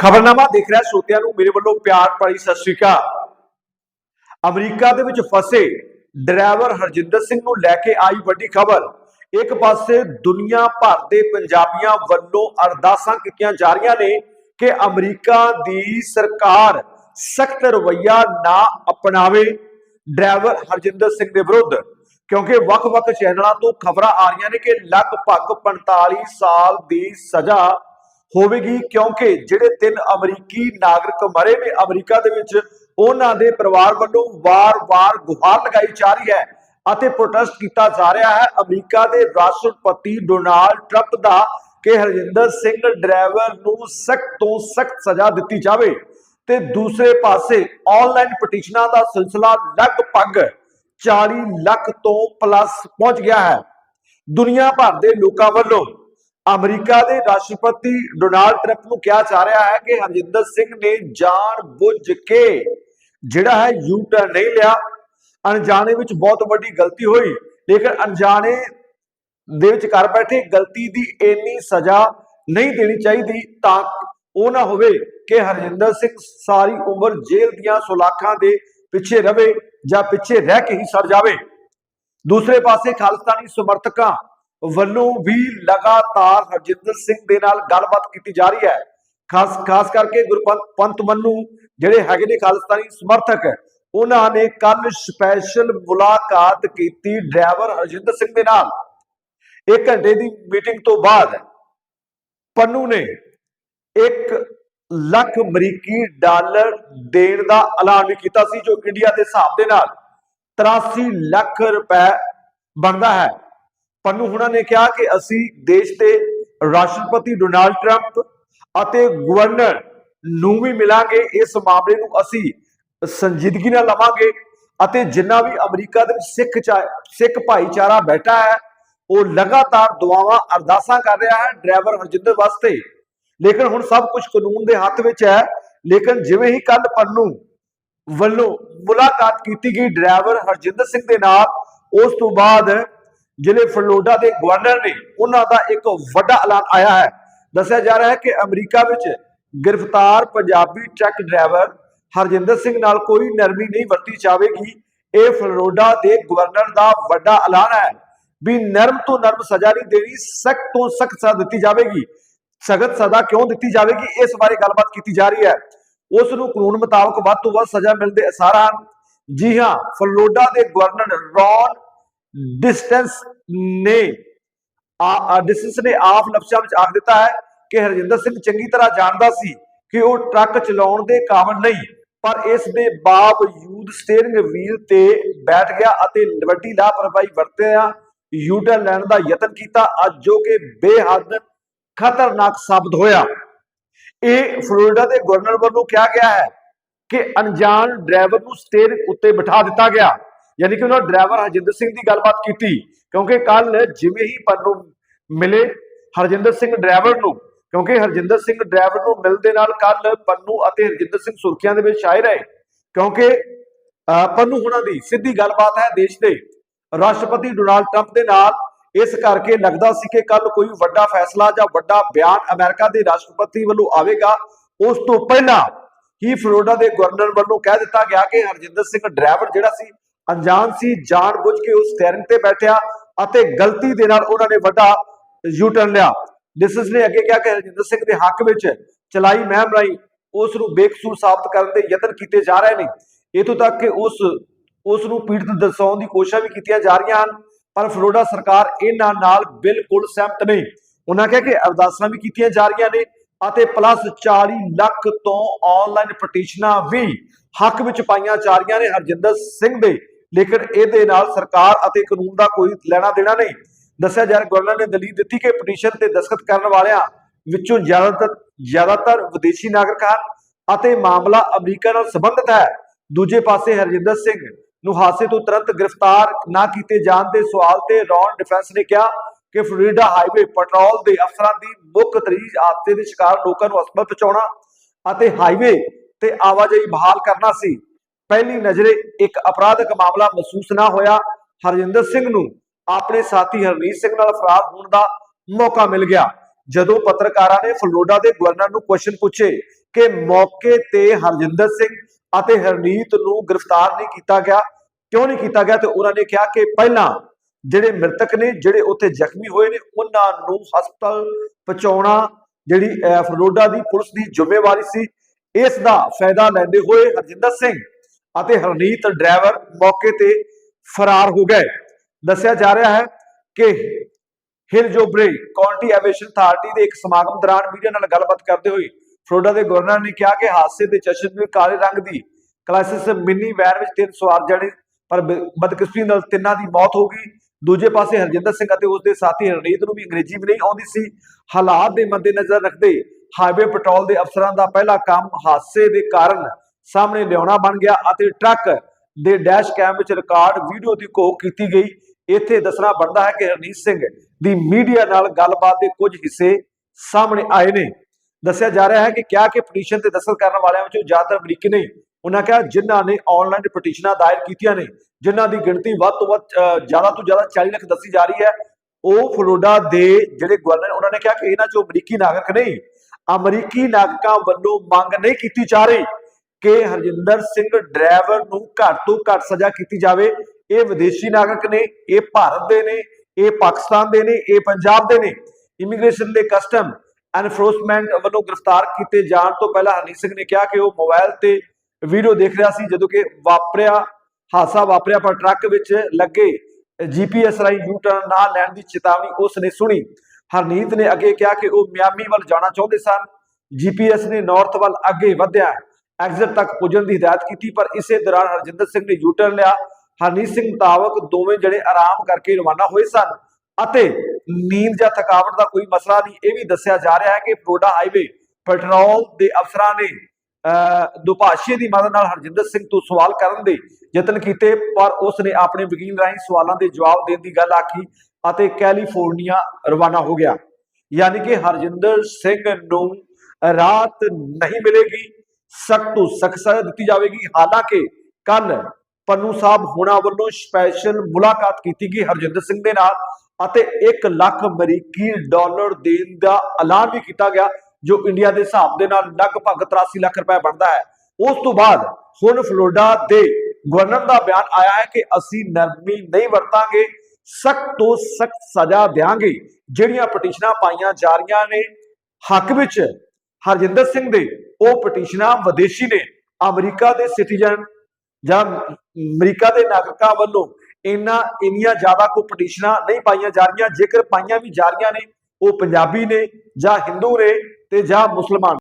ਖਬਰਨਾਮਾ ਦੇਖ ਰਿਹਾ ਸਰੋਤਿਆਂ ਨੂੰ, ਮੇਰੇ ਵੱਲੋਂ ਪਿਆਰ ਭਰੀ ਸਤਿ ਸ਼੍ਰੀ ਅਕਾਲ। ਅਮਰੀਕਾ ਦੇ ਵਿੱਚ ਫਸੇ ਡਰਾਈਵਰ ਹਰਜਿੰਦਰ ਸਿੰਘ ਨੂੰ ਲੈ ਕੇ ਆਈ ਵੱਡੀ ਖਬਰ। ਇੱਕ ਪਾਸੇ ਦੁਨੀਆ ਭਰ ਦੇ ਪੰਜਾਬੀਆਂ ਵੱਲੋਂ ਅਰਦਾਸਾਂ ਕੀਤੀਆਂ ਜਾ ਰਹੀਆਂ ਨੇ ਕਿ ਅਮਰੀਕਾ ਦੀ ਸਰਕਾਰ ਸਖਤ ਰਵੱਈਆ ਨਾ ਅਪਣਾਵੇ। ਡਰਾਈਵਰ ਹਰਜਿੰਦਰ ਸਿੰਘ ਦੇ ਵਿਰੁੱਧ, ਕਿਉਂਕਿ ਵੱਖ-ਵੱਖ ਚੈਨਲਾਂ ਤੋਂ ਖਬਰਾਂ ਆ ਰਹੀਆਂ ਨੇ ਕਿ ਲਗਭਗ 45 ਸਾਲ ਦੀ ਸਜ਼ਾ ਹੋਵੇਗੀ ਕਿਉਂਕਿ ਜਿਹੜੇ ਤਿੰਨ ਅਮਰੀਕੀ ਨਾਗਰਿਕ ਮਰੇ ਨੇ ਅਮਰੀਕਾ ਦੇ ਵਿੱਚ, ਉਹਨਾਂ ਦੇ ਪਰਿਵਾਰ ਵੱਲੋਂ ਵਾਰ-ਵਾਰ ਗੁਹਾਰ ਲਗਾਈ ਜਾ ਰਹੀ ਹੈ ਅਤੇ ਪ੍ਰੋਟੈਸਟ ਕੀਤਾ ਜਾ ਰਿਹਾ ਹੈ। ਅਮਰੀਕਾ ਦੇ ਰਾਸ਼ਟਰਪਤੀ ਡੋਨਾਲਡ ਟਰੰਪ ਦਾ ਕਿ ਹਰਜਿੰਦਰ ਸਿੰਘ ਡਰਾਈਵਰ ਨੂੰ ਸਖਤ ਤੋਂ ਸਖਤ ਸਜ਼ਾ ਦਿੱਤੀ ਜਾਵੇ ਤੇ ਦੂਸਰੇ ਪਾਸੇ ਆਨਲਾਈਨ ਪਟੀਸ਼ਨਾਂ ਦਾ ਸਿਲਸਿਲਾ ਲਗਭਗ 40 ਲੱਖ ਤੋਂ ਪਲੱਸ ਪਹੁੰਚ ਗਿਆ ਹੈ। ਦੁਨੀਆ ਭਰ ਦੇ ਲੋਕਾਂ ਵੱਲੋਂ ਅਮਰੀਕਾ ਦੇ ਰਾਸ਼ਟਰਪਤੀ ਡੋਨਾਲਡ ਟਰੰਪ ਨੂੰ ਕਿਹਾ ਜਾ ਰਿਹਾ ਹੈ ਕਿ ਹਰਜਿੰਦਰ ਸਿੰਘ ਨੇ ਜਾਣ ਬੁੱਝ ਕੇ ਜਿਹੜਾ ਹੈ ਯੂ ਟਰਨ ਨਹੀਂ ਲਿਆ। ਅਣਜਾਣੇ ਵਿੱਚ ਬਹੁਤ ਵੱਡੀ ਗਲਤੀ ਹੋਈ, ਲੇਕਿਨ ਅਣਜਾਣੇ ਦੇ ਵਿੱਚ ਘਰ ਬੈਠੇ ਗਲਤੀ ਦੀ ਇੰਨੀ ਸਜ਼ਾ ਨਹੀਂ ਦੇਣੀ ਚਾਹੀਦੀ ਤਾਂ ਉਹ ਨਾ ਹੋਵੇ ਕਿ ਹਰਜਿੰਦਰ ਸਿੰਘ ਸਾਰੀ ਉਮਰ ਜੇਲ੍ਹ ਦੀਆਂ ਸੁਲਾਖਾਂ ਦੇ ਪਿੱਛੇ ਰਵੇ ਜਾਂ ਪਿੱਛੇ ਰਹਿ ਕੇ ਹੀ ਸਰ ਜਾਵੇ। ਦੂਸਰੇ ਪਾਸੇ ਖਾਲਿਸਤਾਨੀ ਸਮਰਥਕਾਂ ਵੱਲੋਂ ਵੀ ਲਗਾਤਾਰ ਹਰਜਿੰਦਰ ਸਿੰਘ ਦੇ ਨਾਲ ਗੱਲਬਾਤ ਕੀਤੀ ਜਾ ਰਹੀ ਹੈ। ਖਾਸ ਖਾਸ ਕਰਕੇ ਗੁਰਪੰਤ ਪੰਤ ਮੰਨੂ ਜਿਹੜੇ ਹੈਗੇ ਨੇ ਖਾਲਿਸਤਾਨੀ ਸਮਰਥਕ, ਉਹਨਾਂ ਨੇ ਕੱਲ ਸਪੈਸ਼ਲ ਮੁਲਾਕਾਤ ਕੀਤੀ ਡਰਾਈਵਰ ਹਰਜਿੰਦਰ ਸਿੰਘ ਦੇ ਨਾਲ। ਇੱਕ ਘੰਟੇ ਦੀ ਮੀਟਿੰਗ ਤੋਂ ਬਾਅਦ ਪੰਨੂ ਨੇ 1 ਲੱਖ ਅਮਰੀਕੀ ਡਾਲਰ ਦੇਣ ਦਾ ਐਲਾਨ ਵੀ ਕੀਤਾ ਸੀ, ਜੋ ਇੰਡੀਆ ਦੇ ਹਿਸਾਬ ਦੇ ਨਾਲ 83 ਲੱਖ ਰੁਪਏ ਬਣਦਾ ਹੈ। ਪੰਨੂ ਹੁਣਾਂ ਨੇ ਕਿਹਾ ਕਿ ਅਸੀਂ ਦੇਸ਼ ਦੇ ਰਾਸ਼ਟਰਪਤੀ ਡੋਨਾਲਡ ਟਰੰਪ ਅਤੇ ਗਵਰਨਰ ਨੂੰ ਵੀ ਮਿਲਾਂਗੇ। ਇਸ ਮਾਮਲੇ ਨੂੰ ਅਸੀਂ ਸੰਜੀਦਗੀ ਨਾਲ ਲਵਾਂਗੇ ਅਤੇ ਜਿੰਨਾ ਵੀ ਅਮਰੀਕਾ ਦੇ ਵਿੱਚ ਸਿੱਖ ਸਿੱਖ ਭਾਈਚਾਰਾ ਬੈਠਾ ਹੈ, ਉਹ ਲਗਾਤਾਰ ਦੁਆਵਾਂ ਅਰਦਾਸਾਂ ਕਰ ਰਿਹਾ ਹੈ। ਡਰਾਈਵਰ ਹਰਜਿੰਦਰ ਵਾਸਤੇ। ਲੇਕਿਨ ਹੁਣ ਸਭ ਕੁਝ ਕਾਨੂੰਨ ਦੇ ਹੱਥ ਵਿੱਚ ਹੈ। ਲੇਕਿਨ ਜਿਵੇਂ ਹੀ ਕੱਲ ਪੰਨੂ ਵੱਲੋਂ ਮੁਲਾਕਾਤ ਕੀਤੀ ਗਈ, ਡਰਾਈਵਰ ਹਰਜਿੰਦਰ ਸਿੰਘ ਦੇ ਨਾਲ, ਉਸ ਤੋਂ ਬਾਅਦ ਜ਼ਿਲ੍ਹੇ ਫਲੋਡਾ ਦੇ ਗਵਰਨਰ ਨੇ, ਉਹਨਾਂ ਦਾ ਇੱਕ ਵੱਡਾ ਐਲਾਨ ਆਇਆ ਹੈ। ਦੱਸਿਆ ਜਾ ਰਿਹਾ ਹੈ ਕਿ ਅਮਰੀਕਾ ਵਿੱਚ ਗ੍ਰਿਫਤਾਰ ਪੰਜਾਬੀ ਟਰੱਕ ਡਰਾਈਵਰ ਹਰਜਿੰਦਰ ਸਿੰਘ ਨਾਲ ਕੋਈ ਨਰਮੀ ਨਹੀਂ ਵਰਤੀ ਜਾਵੇਗੀ। ਇਹ ਫਲੋਡਾ ਦੇ ਗਵਰਨਰ ਦਾ ਵੱਡਾ ਐਲਾਨ ਹੈ ਵੀ ਨਰਮ ਤੋਂ ਨਰਮ ਸਜ਼ਾ ਨਹੀਂ ਦੇਣੀ, ਸਖਤ ਤੋਂ ਸਖਤ ਸਜ਼ਾ ਦਿੱਤੀ ਜਾਵੇਗੀ। ਸਖਤ ਸਜ਼ਾ ਕਿਉਂ ਦਿੱਤੀ ਜਾਵੇਗੀ, ਇਸ ਬਾਰੇ ਗੱਲਬਾਤ ਕੀਤੀ ਜਾ ਰਹੀ ਹੈ। ਉਸ ਨੂੰ ਕਾਨੂੰਨ ਮੁਤਾਬਕ ਵੱਧ ਤੋਂ ਵੱਧ ਸਜ਼ਾ ਮਿਲਦੇ ਅਸਾਰ ਹਨ ਜੀ ਹਾਂ, ਫਲੋਡਾ ਦੇ ਗਵਰਨਰ ਰੌਨ ਡਿਸਟੈਂਸ ਨੇ ਆ ਡਿਸਟੈਂਸ ਨੇ ਆਪ ਲਫ਼ਜ਼ਾਂ ਵਿੱਚ ਆਖ ਦਿੱਤਾ ਹੈ ਕਿ ਹਰਜਿੰਦਰ ਸਿੰਘ ਚੰਗੀ ਤਰ੍ਹਾਂ ਜਾਣਦਾ ਸੀ ਕਿ ਉਹ ਟਰੱਕ ਚਲਾਉਣ ਦੇ ਕਾਬਿਲ ਨਹੀਂ, ਪਰ ਇਸ ਦੇ ਬਾਵਜੂਦ ਸਟੀਅਰਿੰਗ ਵੀਲ ਤੇ ਬੈਠ ਗਿਆ ਅਤੇ ਵੱਡੀ ਲਾਪਰਵਾਹੀ ਵਰਤਿਆ ਯੂਟਰਨ ਲੈਣ ਦਾ ਯਤਨ ਕੀਤਾ, ਅੱਜ ਜੋ ਕਿ ਬੇਹੱਦ ਖਤਰਨਾਕ ਸਾਬਤ ਹੋਇਆ। ਇਹ ਫਲੋਰੀਡਾ ਦੇ ਗਵਰਨਰ ਵੱਲੋਂ ਕਿਹਾ ਗਿਆ ਹੈ ਕਿ ਅਣਜਾਣ ਡਰਾਈਵਰ ਨੂੰ ਸਟੀਅਰਿੰਗ ਉੱਤੇ ਬਿਠਾ ਦਿੱਤਾ ਗਿਆ। ਯਾਨੀ ਕਿ ਉਹਨਾਂ ਡਰਾਈਵਰ ਹਰਜਿੰਦਰ ਸਿੰਘ ਦੀ ਗੱਲਬਾਤ ਕੀਤੀ ਕਿਉਂਕਿ ਕੱਲ ਜਿਵੇਂ ਹੀ ਪੰਨੂ ਮਿਲੇ ਹਰਜਿੰਦਰ ਸਿੰਘ ਡਰਾਈਵਰ ਨੂੰ ਕਿਉਂਕਿ ਹਰਜਿੰਦਰ ਸਿੰਘ ਡਰਾਈਵਰ ਨੂੰ ਮਿਲਦੇ ਨਾਲ ਕੱਲ ਪੰਨੂ ਅਤੇ ਹਰਜਿੰਦਰ ਸਿੰਘ ਸੁਰਖੀਆਂ ਦੇ ਵਿੱਚ ਛਾਏ ਰਹੇ ਕਿਉਂਕਿ ਅਹ, ਪੰਨੂ ਹੁਣਾਂ ਦੀ ਸਿੱਧੀ ਗੱਲਬਾਤ ਹੈ ਦੇਸ਼ ਦੇ ਰਾਸ਼ਟਰਪਤੀ ਡੋਨਾਲਡ ਟਰੰਪ ਦੇ ਨਾਲ ਇਸ ਕਰਕੇ ਲੱਗਦਾ ਸੀ ਕਿ ਕੱਲ ਕੋਈ ਵੱਡਾ ਫੈਸਲਾ ਜਾਂ ਵੱਡਾ ਬਿਆਨ ਅਮਰੀਕਾ ਦੇ ਰਾਸ਼ਟਰਪਤੀ ਵੱਲੋਂ ਆਵੇਗਾ ਉਸ ਤੋਂ ਪਹਿਲਾਂ ਹੀ ਫਲੋਰੀਡਾ ਦੇ ਗਵਰਨਰ ਵੱਲੋਂ ਕਹਿ ਦਿੱਤਾ ਗਿਆ ਕਿ ਹਰਜਿੰਦਰ ਸਿੰਘ ਡਰਾਈਵਰ ਜਿਹੜਾ ਸੀ ਅਣਜਾਣ ਸੀ ਜਾਣ ਬੁੱਝ ਕੇ ਉਸ ਸਟੀਅਰਿੰਗ ਤੇ ਬੈਠਿਆ ਅਤੇ ਗਲਤੀ ਦੇ ਨਾਲ ਉਹਨਾਂ ਨੇ ਵੱਡਾ ਯੂ ਟਰਨ ਲਿਆ। ਡਿਸਸ ਨੇ ਅੱਗੇ ਕਿਹਾ ਕਿ ਹਰਜਿੰਦਰ ਸਿੰਘ ਦੇ ਹੱਕ ਵਿੱਚ ਚਲਾਈ ਮਹਿਮ ਰਾਈ ਉਸ ਨੂੰ ਬੇਕਸੂਰ ਸਾਬਤ ਕਰਨ ਦੇ ਯਤਨ ਕੀਤੇ ਜਾ ਰਹੇ ਨੇ। ਇਥੋਂ ਤੱਕ ਕਿ ਉਸ ਉਸ ਨੂੰ ਪੀੜਤ ਦਰਸਾਉਣ ਦੀ ਕੋਸ਼ਿਸ਼ਾਂ ਵੀ ਕੀਤੀਆਂ ਜਾ ਰਹੀਆਂ ਹਨ, ਪਰ ਫਲੋਰੀਡਾ ਸਰਕਾਰ ਇਹਨਾਂ ਨਾਲ ਬਿਲਕੁਲ ਸਹਿਮਤ ਨਹੀਂ। ਉਹਨਾਂ ਕਿਹਾ ਕਿ ਅਰਦਾਸਾਂ ਵੀ ਕੀਤੀਆਂ ਜਾ ਰਹੀਆਂ ਨੇ ਅਤੇ ਪਲੱਸ 40 ਲੱਖ ਤੋਂ ਆਨਲਾਈਨ ਪਟੀਸ਼ਨਾਂ ਵੀ ਹੱਕ ਵਿੱਚ ਪਾਈਆਂ ਜਾ ਰਹੀਆਂ ਨੇ। ਹਰਜਿੰਦਰ ਸਿੰਘ ਦੇ ਲੇਕਿਨ ਇਹਦੇ ਨਾਲ ਸਰਕਾਰ ਅਤੇ ਕਾਨੂੰਨ ਦਾ ਕੋਈ ਲੈਣਾ ਦੇਣਾ ਨਹੀਂ। ਦੱਸਿਆ ਜਾ ਰਿਹਾ ਗਵਰਨਰ ਨੇ ਦਲੀਲ ਦਿੱਤੀ ਕਿ ਪਟੀਸ਼ਨ ਤੇ ਦਸਖਤ ਕਰਨ ਵਾਲਿਆਂ ਵਿੱਚੋਂ ਜ਼ਿਆਦਾਤਰ ਜ਼ਿਆਦਾਤਰ ਵਿਦੇਸ਼ੀ ਨਾਗਰਿਕ ਹਨ ਅਤੇ ਮਾਮਲਾ ਅਮਰੀਕਾ ਨਾਲ ਸੰਬੰਧਿਤ ਹੈ। ਦੂਜੇ ਪਾਸੇ ਹਰਜਿੰਦਰ ਸਿੰਘ ਨੂੰ ਹਾਦਸੇ ਤੋਂ ਤੁਰੰਤ ਗ੍ਰਿਫਤਾਰ ਨਾ ਕੀਤੇ ਜਾਣ ਦੇ ਸਵਾਲ ਤੇ ਰੌਨ ਡਿਫੈਂਸ ਨੇ ਕਿਹਾ ਕਿ ਫਲੋਰੀਡਾ ਹਾਈਵੇ ਪੈਟਰੋਲ ਦੇ ਅਫਸਰਾਂ ਦੀ ਮੁੱਖ ਤਰੀਜ ਹਾਦਸੇ ਦੇ ਸ਼ਿਕਾਰ ਲੋਕਾਂ ਨੂੰ ਹਸਪਤਾਲ ਪਹੁੰਚਾਉਣਾ ਅਤੇ ਹਾਈਵੇ ਤੇ ਆਵਾਜਾਈ ਬਹਾਲ ਕਰਨਾ ਸੀ। ਪਹਿਲੀ ਨਜ਼ਰੇ ਇੱਕ ਅਪਰਾਧਕ ਮਾਮਲਾ ਮਹਿਸੂਸ ਨਾ ਹੋਇਆ। ਹਰਜਿੰਦਰ ਸਿੰਘ ਨੂੰ ਆਪਣੇ ਸਾਥੀ ਹਰਨੀਤ ਸਿੰਘ ਨਾਲ ਫਰਾਰ ਹੋਣ ਦਾ ਮੌਕਾ ਮਿਲ ਗਿਆ। ਜਦੋਂ ਪੱਤਰਕਾਰਾਂ ਨੇ ਫਲੋਰੀਡਾ ਦੇ ਗਵਰਨਰ ਨੂੰ ਕੁਐਸਚਨ ਪੁੱਛੇ ਕਿ ਮੌਕੇ ਤੇ ਹਰਜਿੰਦਰ ਸਿੰਘ ਅਤੇ ਹਰਨੀਤ ਨੂੰ ਗ੍ਰਿਫਤਾਰ ਨਹੀਂ ਕੀਤਾ ਗਿਆ ਕਿਉਂ ਨਹੀਂ ਕੀਤਾ ਗਿਆ ਤੇ ਉਹਨਾਂ ਨੇ ਕਿਹਾ ਕਿ ਪਹਿਲਾਂ ਜਿਹੜੇ ਮ੍ਰਿਤਕ ਨੇ ਜਿਹੜੇ ਉੱਥੇ ਜ਼ਖਮੀ ਹੋਏ ਨੇ ਉਹਨਾਂ ਨੂੰ ਹਸਪਤਾਲ ਪਹੁੰਚਾਉਣਾ ਜਿਹੜੀ ਅਹ, ਫਲੋਡਾ ਦੀ ਪੁਲਿਸ ਦੀ ਜ਼ਿੰਮੇਵਾਰੀ ਸੀ। ਇਸ ਦਾ ਫਾਇਦਾ ਲੈਂਦੇ ਹੋਏ ਹਰਜਿੰਦਰ ਸਿੰਘ ਅਤੇ ਹਰਨੀਤ ਡਰਾਈਵਰ ਮੌਕੇ ਤੇ ਫਰਾਰ ਹੋ ਗਏ। ਦੱਸਿਆ ਜਾ ਰਿਹਾ ਹੈ ਕਿ ਹਿਲ ਜੋਬਰੇ ਕਾਉਂਟੀ ਐਵੇਸ਼ਨ ਅਥਾਰਟੀ ਦੇ ਇੱਕ ਸਮਾਗਮ ਦੌਰਾਨ ਮੀਡੀਆ ਨਾਲ ਗੱਲਬਾਤ ਕਰਦੇ ਹੋਏ ਫਲੋਡਾ ਦੇ ਗਵਰਨਰ ਨੇ ਕਿਹਾ ਕਿ ਹਾਦਸੇ ਦੇ ਚਸ਼ਮ ਕਾਲੇ ਰੰਗ ਦੀ ਕਲਾਸਿਸ ਮਿੰਨੀ ਵੈਨ ਵਿੱਚ ਤਿੰਨ ਸਵਾਰ ਜਣੇ, ਪਰ ਬਦਕਿਸਮਤੀ ਨਾਲ ਤਿੰਨਾਂ ਦੀ ਮੌਤ ਹੋ ਗਈ। ਦੂਜੇ ਪਾਸੇ ਹਰਜਿੰਦਰ ਸਿੰਘ ਅਤੇ ਉਸ ਦੇ ਸਾਥੀ ਹਰਨੀਤ ਨੂੰ ਵੀ ਅੰਗਰੇਜ਼ੀ ਵੀ ਨਹੀਂ ਆਉਂਦੀ ਸੀ। ਹਾਲਾਤ ਦੇ ਮੱਦੇਨਜ਼ਰ ਰੱਖਦੇ ਹਾਈਵੇ ਪੈਟਰੋਲ ਦੇ ਅਫਸਰਾਂ ਦਾ ਪਹਿਲਾ ਕੰਮ ਹਾਦਸੇ ਦੇ ਕਾਰਨ ਸਾਹਮਣੇ ਲਿਆਉਣਾ ਬਣ ਗਿਆ ਅਤੇ ਟਰੱਕ ਦੇ ਡੈਸ਼ ਕੈਮ ਵਿੱਚ ਰਿਕਾਰਡ, ਵੀਡੀਓ ਦੀ ਘੋਖ ਕੀਤੀ ਗਈ। ਇੱਥੇ ਦੱਸਣਾ ਬਣਦਾ ਹੈ ਕਿ ਹਰਨੀਤ ਸਿੰਘ ਦੀ ਮੀਡੀਆ ਨਾਲ ਗੱਲਬਾਤ ਦੇ ਕੁਝ ਹਿੱਸੇ ਸਾਹਮਣੇ ਆਏ ਨੇ। ਦੱਸਿਆ ਜਾ ਰਿਹਾ ਹੈ ਕਿ ਕਿਹਾ ਕਿ ਪਟੀਸ਼ਨ ਤੇ ਦਸਲ ਕਰਨ ਵਾਲਿਆਂ ਵਿੱਚੋਂ ਜ਼ਿਆਦਾਤਰ ਅਮਰੀਕੀ ਨੇ। ਉਹਨਾਂ ਕਿਹਾ ਜਿਨ੍ਹਾਂ ਨੇ ਆਨਲਾਈਨ ਪਟੀਸ਼ਨਾਂ ਦਾਇਰ ਕੀਤੀਆਂ ਨੇ, ਜਿਨ੍ਹਾਂ ਦੀ ਗਿਣਤੀ ਵੱਧ ਤੋਂ ਵੱਧ ਜ਼ਿਆਦਾ ਤੋਂ ਜ਼ਿਆਦਾ 40 ਲੱਖ ਦੱਸੀ ਜਾ ਰਹੀ ਹੈ। ਉਹ ਫਲੋਡਾ ਦੇ ਜਿਹੜੇ ਗਵਰਨਰ, ਉਹਨਾਂ ਨੇ ਕਿਹਾ ਕਿ ਇਹਨਾਂ ਚੋਂ ਅਮਰੀਕੀ ਨਾਗਰਿਕ ਨਹੀਂ, ਅਮਰੀਕੀ ਨਾਗਰਿਕਾਂ ਵੱਲੋਂ ਮੰਗ ਨਹੀਂ ਕੀਤੀ ਜਾ ਰਹੀ। ਕਿ ਹਰਜਿੰਦਰ ਸਿੰਘ ਡਰਾਈਵਰ ਨੂੰ ਘੱਟ ਤੋਂ ਘੱਟ ਸਜ਼ਾ ਕੀਤੀ ਜਾਵੇ। ਇਹ ਵਿਦੇਸ਼ੀ ਨਾਗਰਿਕ ਨੇ, ਇਹ ਭਾਰਤ ਦੇ ਨੇ, ਇਹ ਪਾਕਿਸਤਾਨ ਦੇ ਨੇ, ਇਹ ਪੰਜਾਬ ਦੇ ਨੇ। ਇਮੀਗ੍ਰੇਸ਼ਨ ਦੇ ਕਸਟਮ ਐਨਫੋਰਸਮੈਂਟ ਵੱਲੋਂ ਗ੍ਰਿਫਤਾਰ ਕੀਤੇ ਜਾਣ ਤੋਂ ਪਹਿਲਾਂ ਹਰਨੀਤ ਸਿੰਘ ਨੇ ਕਿਹਾ ਕਿ ਉਹ ਮੋਬਾਈਲ ਤੇ ਵੀਡੀਓ ਦੇਖ ਰਿਹਾ ਸੀ, ਜਦੋਂ ਕਿ ਵਾਪਰਿਆ, ਹਾਦਸਾ ਵਾਪਰਿਆ, ਪਰ ਟਰੱਕ ਵਿੱਚ ਲੱਗੇ ਜੀਪੀਐਸ ਰਾਹੀਂ ਯੂ ਟਰਨ ਨਾ ਲੈਣ ਦੀ ਚੇਤਾਵਨੀ ਉਸ ਨੇ ਸੁਣੀ। ਹਰਨੀਤ ਨੇ ਅੱਗੇ ਕਿਹਾ ਕਿ ਉਹ ਮਿਆਮੀ ਵੱਲ ਜਾਣਾ ਚਾਹੁੰਦੇ ਸਨ। ਜੀਪੀਐਸ ਨੇ ਨਾਰਥ ਵੱਲ ਅੱਗੇ ਵਧਿਆ। ਐਗਜ਼ਿਟ ਤੱਕ ਪੁੱਜਣ ਦੀ ਹਦਾਇਤ ਕੀਤੀ ਪਰ ਇਸੇ ਦੌਰਾਨ ਹਰਜਿੰਦਰ ਸਿੰਘ ਨੇ ਯੂ ਲਿਆ। ਹਰਨੀਤ ਸਿੰਘ ਮੁਤਾਬਕ ਦੋਵੇਂ ਜਿਹੜੇ ਆਰਾਮ ਕਰਕੇ ਰਵਾਨਾ ਹੋਏ ਸਨ ਅਤੇ ਨੀਂਦ ਜਾਂ ਥਕਾਵਟ ਦਾ ਕੋਈ ਮਸਲਾ ਨਹੀਂ। ਇਹ ਵੀ ਦੱਸਿਆ ਜਾ ਰਿਹਾ ਹੈ ਕਿ ਫਲੋਡਾ ਹਾਈਵੇ ਪੈਟਰੋਲ ਦੇ ਅਫਸਰਾਂ ਨੇ ਅਹ, ਦੀ ਮਦਦ ਨਾਲ ਹਰਜਿੰਦਰ ਸਿੰਘ ਤੋਂ ਸਵਾਲ ਕਰਨ ਦੇ ਯਤਨ ਕੀਤੇ ਪਰ ਉਸ ਨੇ ਆਪਣੇ ਵਕੀਲ ਰਾਹੀਂ ਸਵਾਲਾਂ ਦੇ ਜਵਾਬ ਦੇਣ ਦੀ ਗੱਲ ਆਖੀ ਅਤੇ ਕੈਲੀਫੋਰਨੀਆ ਰਵਾਨਾ ਹੋ ਗਿਆ। ਯਾਨੀ ਕਿ ਹਰਜਿੰਦਰ ਸਿੰਘ ਨੂੰ ਰਾਤ ਨਹੀਂ ਮਿਲੇਗੀ। ਸਖਤ ਤੋਂ ਸਖਤ ਸਜ਼ਾ ਦਿੱਤੀ ਜਾਵੇਗੀ। ਹਾਲਾਂਕਿ ਕੱਲ ਪੰਨੂ ਸਾਹਿਬ ਹੋਣਾ ਵੱਲੋਂ ਸਪੈਸ਼ਲ ਮੁਲਾਕਾਤ ਕੀਤੀ ਗਈ ਹਰਜਿੰਦਰ ਸਿੰਘ ਦੇ ਨਾਲ ਅਤੇ 1 ਲੱਖ ਅਮਰੀਕੀ ਡਾਲਰ ਦੇਣ ਦਾ ਐਲਾਨ ਵੀ ਕੀਤਾ ਗਿਆ, ਜੋ ਇੰਡੀਆ ਦੇ ਹਿਸਾਬ ਦੇ ਨਾਲ ਲਗਭਗ 83 ਲੱਖ ਰੁਪਏ ਬਣਦਾ ਹੈ। ਉਸ ਤੋਂ ਬਾਅਦ ਹੁਣ ਫਲੋਡਾ ਦੇ ਗਵਰਨਰ ਦਾ ਬਿਆਨ ਆਇਆ ਹੈ ਕਿ ਅਸੀਂ ਨਰਮੀ ਨਹੀਂ ਵਰਤਾਂਗੇ, ਸਖਤ ਤੋਂ ਸਖਤ ਸਜ਼ਾ ਦੇਵਾਂਗੇ ਜਿਹੜੀਆਂ ਪਟੀਸ਼ਨਾਂ ਪਾਈਆਂ ਜਾ ਰਹੀਆਂ ਨੇ, ਹੱਕ ਵਿੱਚ ਹਰਜਿੰਦਰ ਸਿੰਘ ਦੇ ਉਹ ਪਟੀਸ਼ਨਾਂ ਵਿਦੇਸ਼ੀ ਨੇ ਅਮਰੀਕਾ ਦੇ ਸਿਟੀਜ਼ਨ ਜਾਂ ਅਮਰੀਕਾ ਦੇ ਨਾਗਰਿਕਾਂ ਵੱਲੋਂ ਇੰਨਾ, ਇੰਨੀਆਂ ਜ਼ਿਆਦਾ ਕੋ ਪਟੀਸ਼ਨਾਂ ਨਹੀਂ ਪਾਈਆਂ ਜਾ ਰਹੀਆਂ, ਜੇਕਰ ਪਾਈਆਂ ਵੀ ਜਾ ਰਹੀਆਂ ਨੇ, ਉਹ ਪੰਜਾਬੀ ਨੇ ਜਾਂ ਹਿੰਦੂ ਨੇ ਤੇ ਜਾਂ ਮੁਸਲਮਾਨ